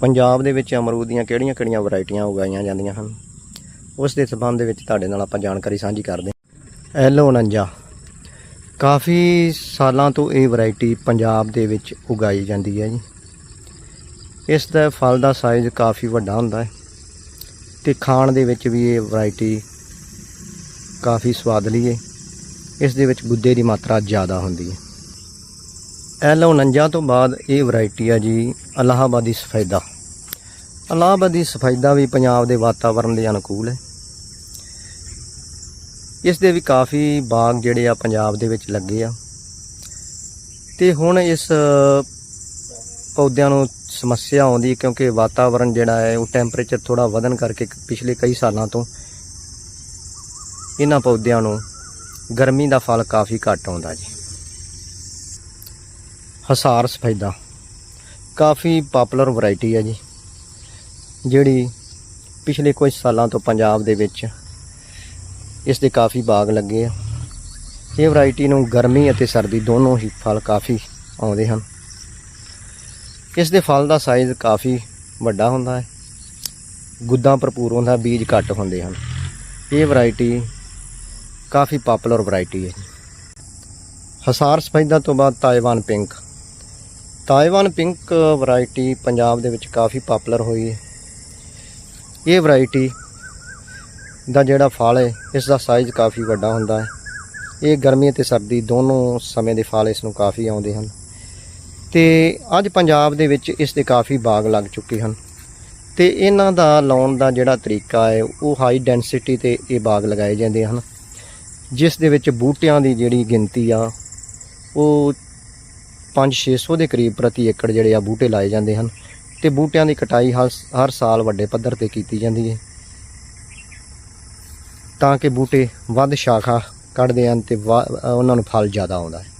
ਪੰਜਾਬ ਦੇ ਵਿੱਚ ਅਮਰੂਦ ਦੀਆਂ ਕਿਹੜੀਆਂ-ਕਿਹੜੀਆਂ ਵੈਰਾਈਟੀਆਂ ਉਗਾਈਆਂ ਜਾਂਦੀਆਂ ਹਨ? ਉਸ ਦੇ ਸਬੰਧ ਵਿੱਚ ਤੁਹਾਡੇ ਨਾਲ ਆਪਾਂ ਜਾਣਕਾਰੀ ਸਾਂਝੀ ਕਰਦੇ ਹਾਂ। ਐਲੋ 49 ਕਾਫੀ ਸਾਲਾਂ ਤੋਂ ਇਹ ਵੈਰਾਈਟੀ ਪੰਜਾਬ ਦੇ ਵਿੱਚ ਉਗਾਈ ਜਾਂਦੀ ਹੈ ਜੀ। ਇਸ ਦਾ ਫਲ ਦਾ ਸਾਈਜ਼ ਕਾਫੀ ਵੱਡਾ ਹੁੰਦਾ ਹੈ ਤੇ ਖਾਣ ਦੇ ਵਿੱਚ ਵੀ ਇਹ ਵੈਰਾਈਟੀ ਕਾਫੀ ਸਵਾਦਲੀ ਹੈ। ਇਸ ਦੇ ਵਿੱਚ ਗੁੱਦੇ ਦੀ ਮਾਤਰਾ ਜ਼ਿਆਦਾ ਹੁੰਦੀ ਹੈ। ਐਲੋ 49 ਤੋਂ ਬਾਅਦ ਇਹ ਵੈਰਾਈਟੀ ਆ ਜੀ ਇਲਾਹਾਬਾਦੀ ਸਫੈਦਾ। ਅਲਾਹਾਬਾਦੀ ਸਫੈਦਾ ਵੀ ਪੰਜਾਬ ਦੇ ਵਾਤਾਵਰਣ ਦੇ ਅਨੁਕੂਲ ਹੈ। ਇਸ ਦੇ ਵੀ ਕਾਫੀ ਬਾਗ ਜਿਹੜੇ ਆ ਪੰਜਾਬ ਦੇ ਵਿੱਚ ਲੱਗੇ ਆ। ਤੇ ਹੁਣ ਇਸ ਪੌਦਿਆਂ ਨੂੰ ਸਮੱਸਿਆ ਆਉਂਦੀ ਕਿਉਂਕਿ ਵਾਤਾਵਰਣ ਜਿਹੜਾ ਹੈ ਉਹ ਟੈਂਪਰੇਚਰ ਥੋੜਾ ਵਧਣ ਕਰਕੇ ਪਿਛਲੇ ਕਈ ਸਾਲਾਂ ਤੋਂ ਇਹਨਾਂ ਪੌਦਿਆਂ ਨੂੰ ਗਰਮੀ ਦਾ ਫਲ ਕਾਫੀ ਘੱਟ ਆਉਂਦਾ ਜੀ। ਹਸਾਰ ਸਫੈਦਾ। ਕਾਫੀ ਪਪੂਲਰ ਵੈਰਾਈਟੀ ਹੈ ਜੀ, ਜਿਹੜੀ ਪਿਛਲੇ ਕੁਝ ਸਾਲਾਂ ਤੋਂ ਪੰਜਾਬ ਦੇ ਵਿੱਚ ਇਸ ਦੇ ਕਾਫੀ ਬਾਗ ਲੱਗੇ ਆ। ਇਹ ਵੈਰਾਈਟੀ ਨੂੰ ਗਰਮੀ ਅਤੇ ਸਰਦੀ ਦੋਨੋਂ ਹੀ ਫਲ ਕਾਫੀ ਆਉਂਦੇ ਹਨ। ਇਸ ਦੇ ਫਲ ਦਾ ਸਾਈਜ਼ ਕਾਫੀ ਵੱਡਾ ਹੁੰਦਾ ਹੈ। ਗੁੱਦਾਂ ਭਰਪੂਰ ਹੁੰਦਾ, ਬੀਜ ਘੱਟ ਹੁੰਦੇ ਹਨ। ਇਹ ਵੈਰਾਈਟੀ ਕਾਫੀ ਪਪੂਲਰ ਵੈਰਾਈਟੀ ਹੈ ਹਸਾਰ ਸਫੈਦਾ ਤੋਂ ਬਾਅਦ Taiwan pink. Taiwan pink variety Punjab ਦੇ ਵਿੱਚ ਕਾਫੀ ਪਪੂਲਰ ਹੋਈ ਹੈ। ਇਹ ਵੈਰਾਈਟੀ ਦਾ ਜਿਹੜਾ ਫਲ ਹੈ, ਇਸ ਦਾ ਸਾਈਜ਼ ਕਾਫੀ ਵੱਡਾ ਹੁੰਦਾ ਹੈ। ਇਹ ਗਰਮੀ ਅਤੇ ਸਰਦੀ ਦੋਨੋਂ ਸਮੇਂ ਦੇ ਫਲ ਇਸ ਨੂੰ ਕਾਫੀ ਆਉਂਦੇ ਹਨ। ਤੇ ਅੱਜ ਪੰਜਾਬ ਦੇ ਵਿੱਚ ਇਸ ਦੇ ਕਾਫੀ ਬਾਗ ਲੱਗ ਚੁੱਕੇ ਹਨ। ਤੇ ਇਹਨਾਂ ਦਾ ਲਾਉਣ ਦਾ ਜਿਹੜਾ ਤਰੀਕਾ ਹੈ, ਉਹ ਹਾਈ ਡੈਂਸਿਟੀ ਤੇ ਇਹ ਬਾਗ ਲਗਾਏ ਜਾਂਦੇ ਹਨ। ਜਿਸ ਦੇ ਵਿੱਚ ਬੂਟਿਆਂ ਦੀ ਜਿਹੜੀ ਗਿਣਤੀ ਆ, ਉਹ 5-600 ਦੇ ਕਰੀਬ ਪ੍ਰਤੀ ਏਕੜ ਜਿਹੜੇ ਆ ਬੂਟੇ ਲਾਏ ਜਾਂਦੇ ਹਨ ਤੇ ਬੂਟਿਆਂ ਦੀ ਕਟਾਈ ਹਰ ਹਰ ਸਾਲ ਵੱਡੇ ਪੱਧਰ ਤੇ ਕੀਤੀ ਜਾਂਦੀ ਹੈ। ਤਾਂ ਕਿ ਬੂਟੇ ਵੱਧ ਸ਼ਾਖਾ ਕੱਢਦੇ ਹਨ ਤੇ ਵਾ- ਉਹਨਾਂ ਨੂੰ ਫਲ ਜ਼ਿਆਦਾ ਆਉਂਦਾ ਹੈ।